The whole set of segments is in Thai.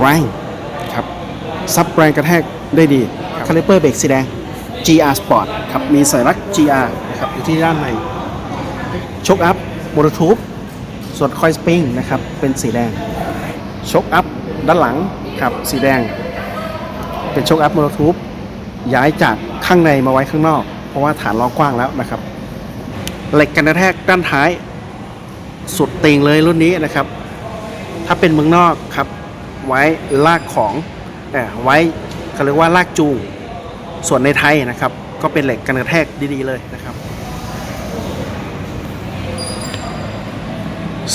แรงครับซับแรงกระแทกได้ดีคาลิเปอร์เบรกสีแดง GR Sport ครับมีสัญลักษณ์ GR นะครับอยู่ที่ด้านในชกอัพมอเตอร์ทูบส่วนคอยสปริงนะครับเป็นสีแดงชกอัพด้านหลังครับสีแดง เป็นชกอัพมอเตอร์ทูบย้ายจากข้างในมาไว้ข้างนอก เพราะว่าฐานล้อกว้างแล้วนะครับ เหล็กกันกระแทกด้านท้าย สุดติงเลยรุ่นนี้นะครับ ถ้าเป็นเมืองนอกครับ ไว้ลากของอไว้เขาเรียกว่าลากจูง ส่วนในไทยนะครับ ก็เป็นเหล็กกันกระแทกดีๆเลยนะครับ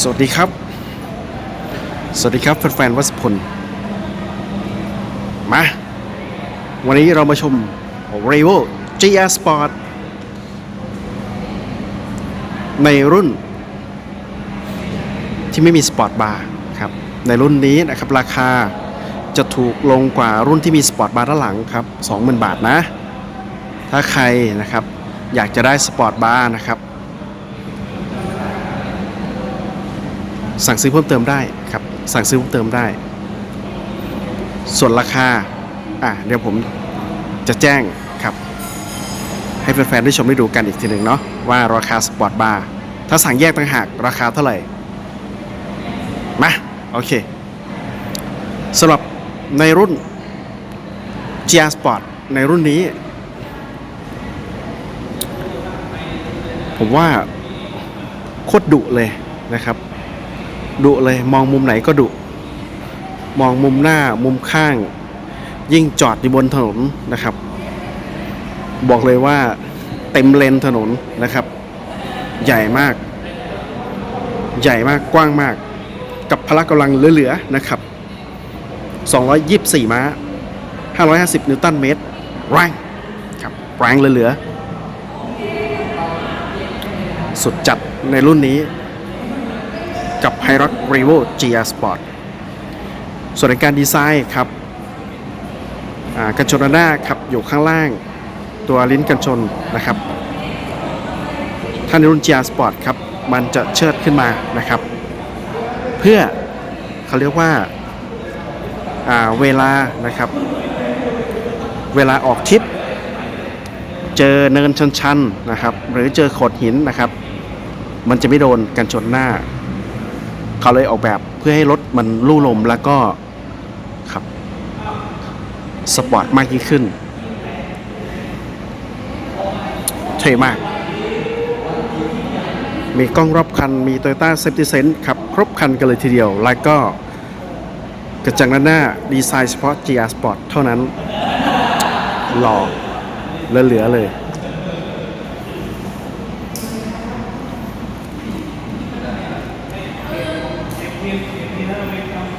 สวัสดีครับ สวัสดีครับแฟนๆวัสพล มา วันนี้เรามาชม r e v o GR Sport ในรุ่นที่ไม่มีสปอร์ตบาร์ ในรุ่นนี้นะครับราคาจะถูกลงกว่ารุ่นที่มีสปอร์ตบาร์ด้านหลังครับ20,000 บาทนะ ถ้าใครนะครับอยากจะได้สปอร์ตบาร์นะครับ สั่งซื้อเพิ่มเติมได้ครับ สั่งซื้อเพิ่มเติมได้ ส่วนราคา อะเดี๋ยวผมจะแจ้งครับ ให้แฟนๆได้ชมได้ดูกันอีกทีหนึ่งเนาะว่าราคาสปอร์ตบาร์ถ้าสั่งแยกต่างหากราคาเท่าไหร่ มา โอเคสำหรับในรุ่น GR Sport ในรุ่นนี้ ผมว่าโคตรดุเลยนะครับดุเลยมองมุมไหนก็ดุมองมุมหน้ามุมข้าง ยิ่งจอดอยู่บนถนนนะครับ บอกเลยว่าเต็มเลนถนนนะครับ ใหญ่มาก ใหญ่มากกว้างมาก กับพละกำลังเหลือๆนะครับ 224 ม้า 550 นิวตันเมตรแรงครับแรงเหลือๆ สุดจัดในรุ่นนี้ กับ h i r o c r e v o GR Sport ส่วนในการดีไซน์ครับกันชนหน้าครับอยู่ข้างล่างตัวลิ้นกันชนนะครับถ้าในรุ่น GR Sport ครับมันจะเชิดขึ้นมานะครับ พื่อเขาเรียกว่าาเวลานะครับ เวลาออกทริปเจอเนินชันๆนะครับ หรือเจอโขดหินนะครับ มันจะไม่โดนกันชนหน้า เขาเลยออกแบบเพื่อให้รถมันลู่ลมแล้วก็ครับสปอร์ตมากยิ่งขึ้นเท่มาก มีกล้องรอบคัน มี Toyota Safety Sense ครับครบคันกันเลยทีเดียว แล้วก็กระจังด้านหน้าดีไซน์เฉพาะ GR Sport เท่านั้น หล่อเหลือเลย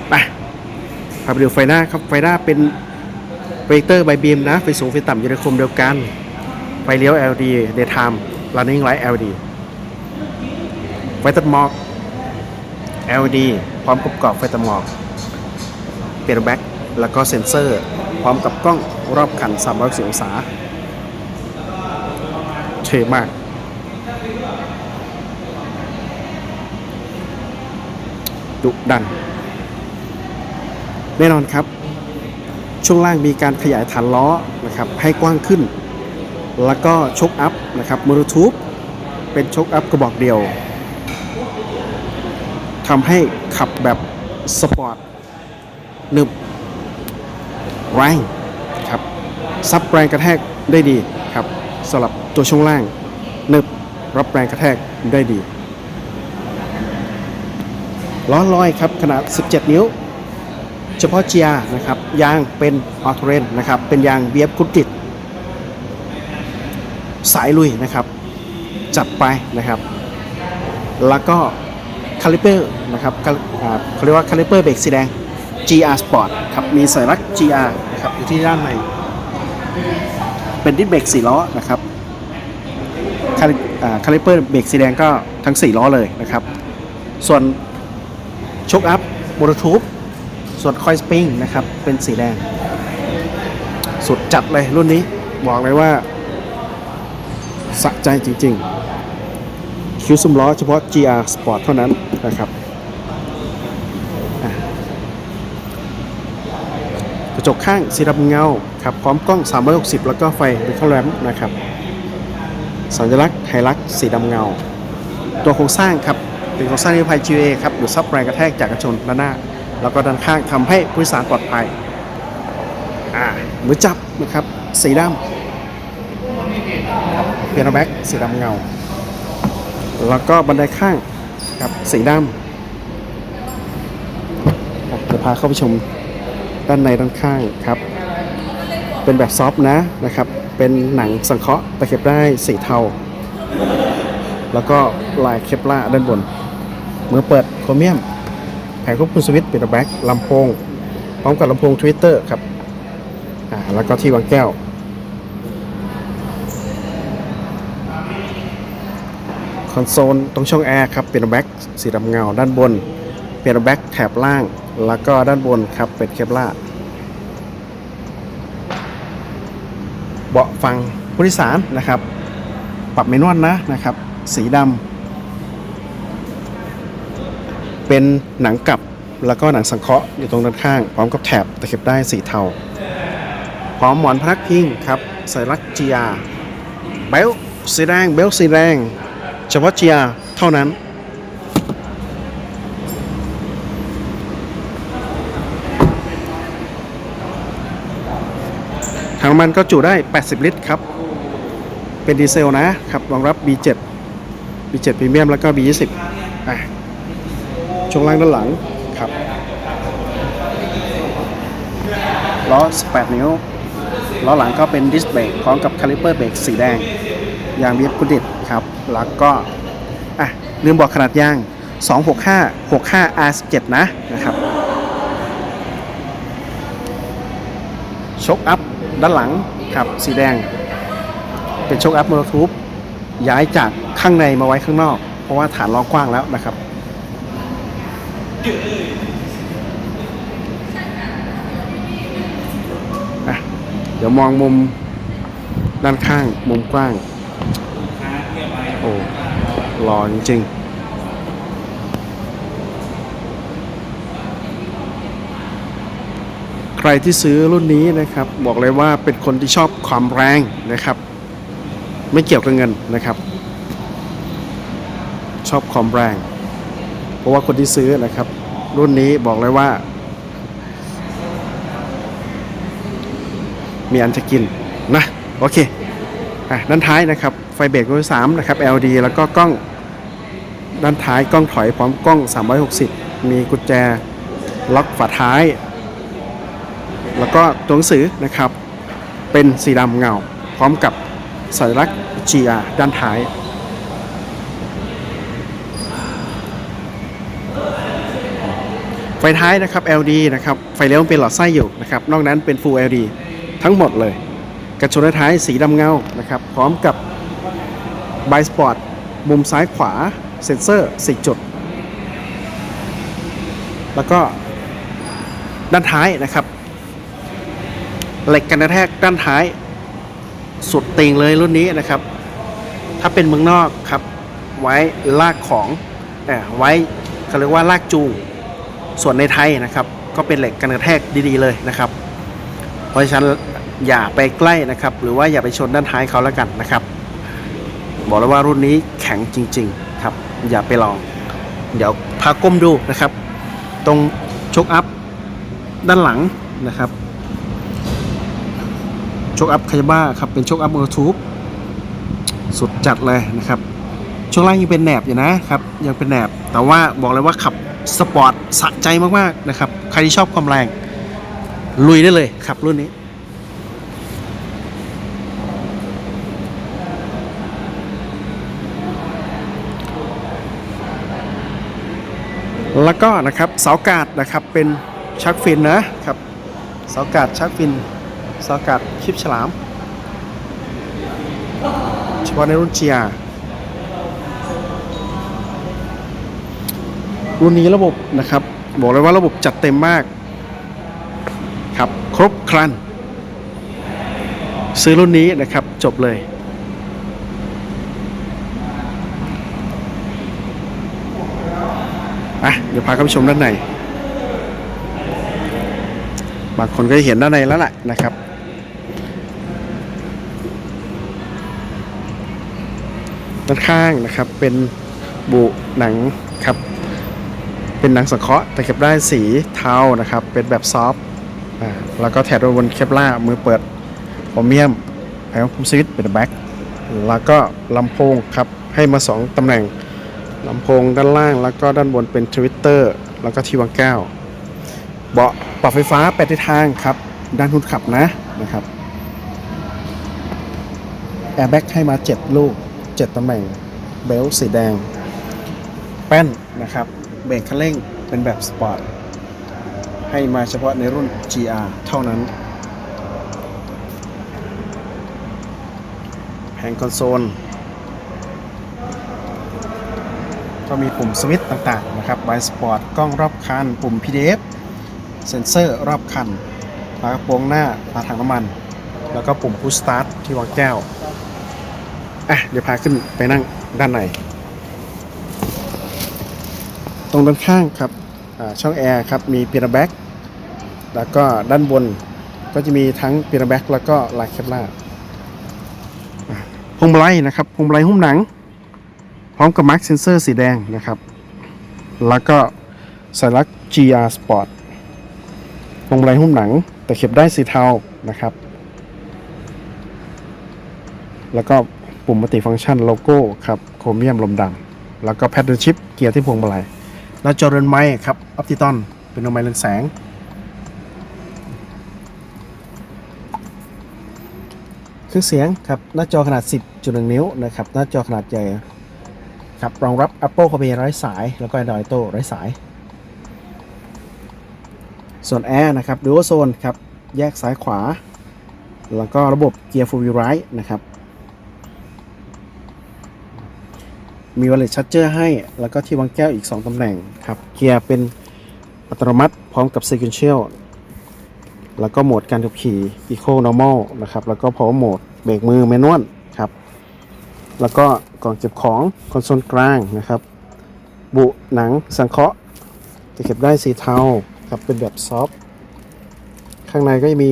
ไปพาไปดูไฟหน้าครับ ไฟหน้าเป็นเวกเตอร์ไบบีมนะ ไฟสูงไฟต่ำอยู่ในคมเดียวกัน ไฟเลี้ยว LD Daytime Running Light LD ไฟตัดหมอก LED พร้อมกับกรอบไฟตัดหมอกเปลี่ยนแบ็คแล้วก็เซ็นเซอร์ พร้อมกับกล้องรอบคัน360องศาเท่มาก ดุดัน แน่นอนครับ ช่วงล่างมีการขยายฐานล้อนะครับให้กว้างขึ้น แล้วก็ชกอัพนะครับมอเตอร์ทูบเป็นชกอัพกระบอกเดียว ทำให้ขับแบบสปอร์ตหนึบแรงครับซับแรงกระแทกได้ดีครับสำหรับตัวช่วงล่างหนึบรับแรงกระแทกได้ดีล้อลอยครับขนาด 17 นิ้ว เฉพาะ GR นะครับยางเป็นออโตเรนนะครับเป็นยางเบียบคุติดสายลุยนะครับ จัดไปนะครับ แล้วก็ คาลิเปอร์นะครับเขาเรียกว่าคาลิเปอร์เบรกสีแดง GR Sport ครับมีสัญลักษณ์ GR นะครับอยู่ที่ด้านใน เป็นดิสเบรก4ล้อนะครับคาลิเปอร์เบรกสีแดงก็ทั้ง 4 ล้อเลยนะครับ ส่วนชกอัพมอเตอร์ทูบส่วนคอยสปริงนะครับ เป็นสีแดง สุดจัดเลยรุ่นนี้ บอกเลยว่าสะใจจริง ๆ คิวซุ้มล้อเฉพาะ GR Sport เท่านั้นนะครับกระจกข้างสีดำเงาครับพร้อมกล้อง 360 แล้วก็ไฟเป็นข้าแรมนะครับสัญลักษณ์ไฮลักสีดำเงา ตัวโครงสร้างครับเป็นโครงสร้างนิรภัย GA ครับดูดซับแรงกระแทกจากกระชนด้านหน้า แล้วก็ด้านข้างทำให้ผู้โดยสารปลอดภัยอ่ามือจับนะครับสีดำเปียโนแบ็กสีดำเงา แล้วก็บันไดข้างครับสีดำครับจะพาเข้าไปชมด้านในด้านข้างครับ เป็นแบบซอฟต์นะนะครับ เป็นหนังสังเคราะห์ตะเข็บได้สีเทา แล้วก็ลายเคปลาร์ด้านบนเมื่อเปิดโครเมียม แผงควบคุมสวิตช์ปิดแบ็กลำโพง พร้อมกับลำโพงทวิตเตอร์ครับ อ่า แล้วก็ที่วางแก้ว อนโซลตรงช่องแอร์ครับเป็นแบ็กสีดำเงาด้านบน เป็นแบ็กแถบล่าง แล้วก็ด้านบนครับเป็นเคปลาเบาะฟังผู้โดยสารนะครับ ปรับเมนวลนะนะครับ สีดำเป็นหนังกลับแล้วก็หนังสังเคราะห์อยู่ตรงด้านข้าง พร้อมกับแถบตะเข็บได้สีเทา พร้อมหมอนพนักพิงครับใส่รักจียาเบลสีแดงเบลสีแดง เฉพาะจียเท่านั้นถังน้ำมันก็จุได้ 80 ลิตรครับ เป็นดีเซลนะครับ รองรับ B7 B7 พรีเมียมแล้วก็ B20 อะช่วงล่างด้านหลังครับ ล้อ 18 นิ้ว ล้อหลังก็เป็นดิสเบรกพร้อมกับคาลิเปอร์เบรกสีแดง ยางเบียบกุดิต แล้วก็อะลืมบอกขนาดยาง 265 65 R17 นะนะครับชกอัพด้านหลังครับสีแดง เป็นชกอัพโมโนทูบย้ายจากข้างในมาไว้ข้างนอก เพราะว่าฐานรอกว้างแล้วนะครับอะเดี๋ยวมองมุมด้านข้างมุมกว้าง หล่อจริงๆใครที่ซื้อรุ่นนี้นะครับ บอกเลยว่าเป็นคนที่ชอบความแรงนะครับ ไม่เกี่ยวกับเงินนะครับ ชอบความแรง เพราะว่าคนที่ซื้อนะครับ รุ่นนี้บอกเลยว่า มีอันจะกินนะโอเคอะด้านท้ายนะครับ ไฟเบรกรุ่น3นะครับ LD แล้วก็กล้องด้านท้ายกล้องถอยพร้อมกล้อง 360 มีกุญแจล็อกฝาท้าย แล้วก็ตัวหนังสือนะครับ เป็นสีดำเงา พร้อมกับสัญลักษณ์ GR ด้านท้าย ไฟท้ายนะครับ LD นะครับ ไฟเลี้ยวเป็นหลอดไส้อยู่นะครับ นอกนั้นเป็น Full LD ทั้งหมดเลย กระชนท้ายสีดำเงานะครับ พร้อมกับ b i Sport มุมซ้ายขวาเซ็นเซอร์ 4 จุด แล้วก็ด้านท้ายนะครับ เหล็กกันกระแทกด้านท้าย สุดติงเลยรุ่นนี้นะครับ ถ้าเป็นเมืองนอกครับ ไว้ลากของเอ่อไว้เขาเรียกว่าลากจูงส่วนในไทยนะครับ ก็เป็นเหล็กกันกระแทกดีๆเลยนะครับ เพราะฉะนั้นอย่าไปใกล้นะครับ หรือว่าอย่าไปชนด้านท้ายเขาแล้วกันนะครับ บอกเลยว่ารุ่นนี้แข็งจริง ๆ ครับ อย่าไปลอง เดี๋ยวพาก้มดูนะครับ ตรงชกอัพด้านหลังนะครับชกอัพคาบ้าครับเป็นชกอัพมือทูบสุดจัดเลยนะครับช่วงล่างยังเป็นแหนบอยู่นะครับ ยังเป็นแหนบ แต่ว่าบอกเลยว่าขับสปอร์ตสะใจมากๆนะครับ ใครที่ชอบความแรง ลุยได้เลยครับรุ่นนี้ แล้วก็นะครับเสากาดนะครับเป็นชักฟินนะครับเสากาดชักฟินเสากาดคลิปฉลามเฉพาะในรุ่นเจียรุ่นนี้ระบบนะครับ บอกเลยว่าระบบจัดเต็มมากครับครบครัน ซื้อรุ่นนี้นะครับจบเลย อะเดี๋ยวพาเข้าไปชมด้านใน บางคนก็เห็นด้านในแล้วแหละนะครับ ด้านข้างนะครับเป็นบุหนังครับ เป็นหนังสังเคราะห์แต่เก็บได้สีเทานะครับ เป็นแบบซอฟต์อ่าแล้วก็แถบบนเคปล่ามือเปิดโอเมียมแผงคุมสวิตเป็นแบ็คแล้วก็ลำโพงครับให้มา 2ตำแหน่ง ลำโพงด้านล่างแล้วก็ด้านบนเป็นทวิตเตอร์แล้วก็ทีวางแก้วเบาะปรับไฟฟ้าแปดทิศทางครับ ด้านคนขับนะนะครับแอร์แบ็กให้มา 7 ลูก 7ตำแหน่งเบลสีแดง แป้นนะครับเบรกคันเร่งเป็นแบบสปอร์ตให้มาเฉพาะในรุ่น GR เท่านั้น แผงคอนโซล ก็มีปุ่มสวิตช์ต่างๆนะครับไบสปอร์ตกล้องรอบคัน ปุ่ม PDF เซ็นเซอร์รอบคันฝากระโปรงหน้าฝาถังน้ำมัน แล้วก็ปุ่ม push start ที่วางแก้วอะเดี๋ยวพาขึ้นไปนั่งด้านในตรงด้านข้างครับช่องแอร์ครับมีปีระแบ็กแล้วก็ด้านบนก็จะมีทั้งปีระแบ็กแล้วก็ลายเคปล่าพวงมาลัยนะครับพวงมาลัยหุ้มหนัง พร้อมกับมาร์คเซนเซอร์สีแดงนะครับ แล้วก็สัญลักษณ์ GR Sport วงมายหุ้มหนังแต่เข็บได้สีเทานะครับ แล้วก็ปุ่มมัลติฟังก์ชันโลโก้ครับโครเมียมลมดำแล้วก็แพดเดิลชิปเกียร์ที่พวงมาลัยแล้วจอเรือนไม้ครับออปติตอนเป็นดวงไม้เรืองแสง เครื่องเสียงครับหน้าจอขนาด 10.1 นิ้วนะครับหน้าจอขนาดใหญ่ ครับรองรับ Apple CarPlay ไร้สาย แล้วก็ Android Auto ไร้สาย ส่วนแอร์นะครับ Dual Zone ครับ แยกซ้ายขวา แล้วก็ระบบเกียร์ Full Wheel Drive นะครับ มี Wallet Charger ให้ แล้วก็ที่วางแก้วอีก 2ตำแหน่งครับเกียร์เป็นอัตโนมัติพร้อมกับ Sequential แล้วก็โหมดการขับขี่ Eco Normal นะครับ แล้วก็ Power Mode เบรกมือ Manual ครับ แล้วก็กล่องเก็บของคอนโซลกลางนะครับ บุหนังสังเคราะห์จะเก็บได้สีเทาครับเป็นแบบซอฟต์ข้างในก็จะมี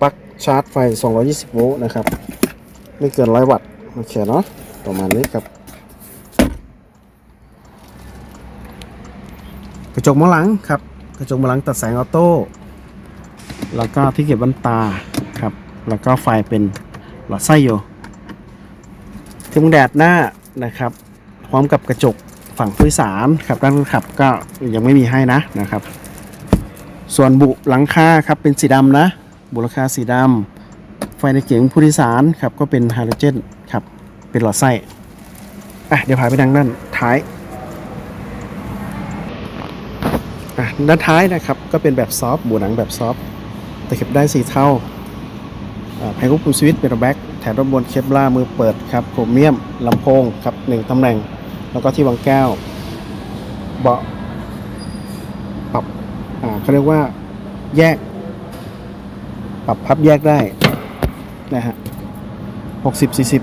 ปลั๊กชาร์จไฟ 220 โวลต์นะครับ ไม่เกิน 100 วัตต์โอเคเนาะประมาณนี้ครับกระจกมองหลังครับ กระจกมองหลังตัดแสงออโต้ แล้วก็ที่เก็บบันตาครับ แล้วก็ไฟเป็นหลอดไส้อยู่ ที่มุงแดดหน้านะครับ พร้อมกับกระจกฝั่งผู้โดยสารครับด้านคนขับก็ยังไม่มีให้นะนะครับ ส่วนบุหลังคาครับเป็นสีดำนะ บุหลังคาสีดำไฟในเก๋งผู้โดยสารครับก็เป็นไฮโดรเจนครับเป็นหลอดไส้อะเดี๋ยวพาไปดังด้านท้ายอะด้านท้ายนะครับก็เป็นแบบซอฟต์บูหนังแบบซอฟต์แต่เก็บได้สีเท่าแผงควบคุมสวิตช์เป็นแบ็ค แถบด้านบนเคปล่ามือเปิดครับโครเมียมลำโพงครับหนึ่งตำแหน่ง แล้วก็ที่วางแก้ว เบาะปรับอ่าเขาเรียกว่าแยก ปรับพับแยกได้นะฮะหกสิบสี่สิบ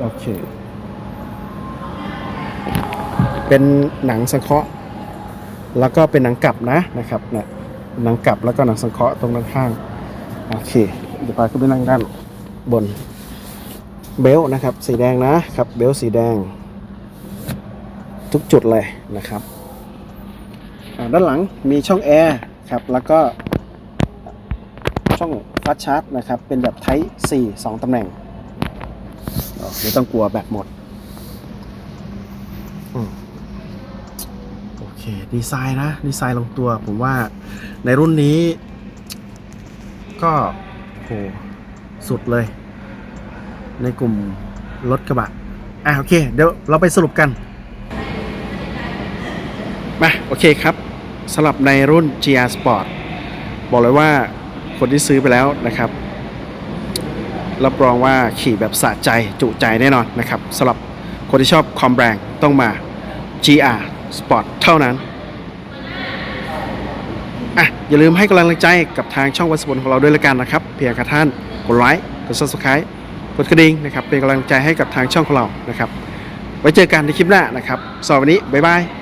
โอเค เป็นหนังสังเคราะห์ แล้วก็เป็นหนังกลับนะนะครับเนี่ยหนังกลับแล้วก็หนังสังเคราะห์ตรงด้านข้าง โอเค เดี๋ยวพาขึ้นไปนั่งด้าน บนเบลต์นะครับ สีแดงนะครับ เบลต์สีแดง ทุกจุดเลยนะครับด้านหลังมีช่องแอร์ครับแล้วก็ช่องฟัสชาร์จนะครับ เป็นแบบ Type C 2ตำแหน่งไม่ต้องกลัวแบตหมดโอเค ดีไซน์นะ ดีไซน์ลงตัว ผมว่าในรุ่นนี้ ก็โห สุดเลย ในกลุ่มรถกระบะ อะโอเค เดี๋ยวเราไปสรุปกัน มา โอเคครับสำหรับในรุ่น GR Sport บอกเลยว่าคนที่ซื้อไปแล้วนะครับรับรองว่าขี่แบบสะใจจุใจแน่นอนนะครับสำหรับคนที่ชอบความแรงต้องมา GR Sport เท่านั้น อะอย่าลืมให้กำลังใจกับทางช่องวัสดุของเราด้วยละกันนะครับ เพียงแค่ท่านกดไลค์กดซับสไคร b ์กดกระดิ่งนะครับเป็นกำลังใจให้กับทางช่องของเรานะครับ ไว้เจอกันในคลิปหน้านะครับสำหรับวันนี้บ๊ายบาย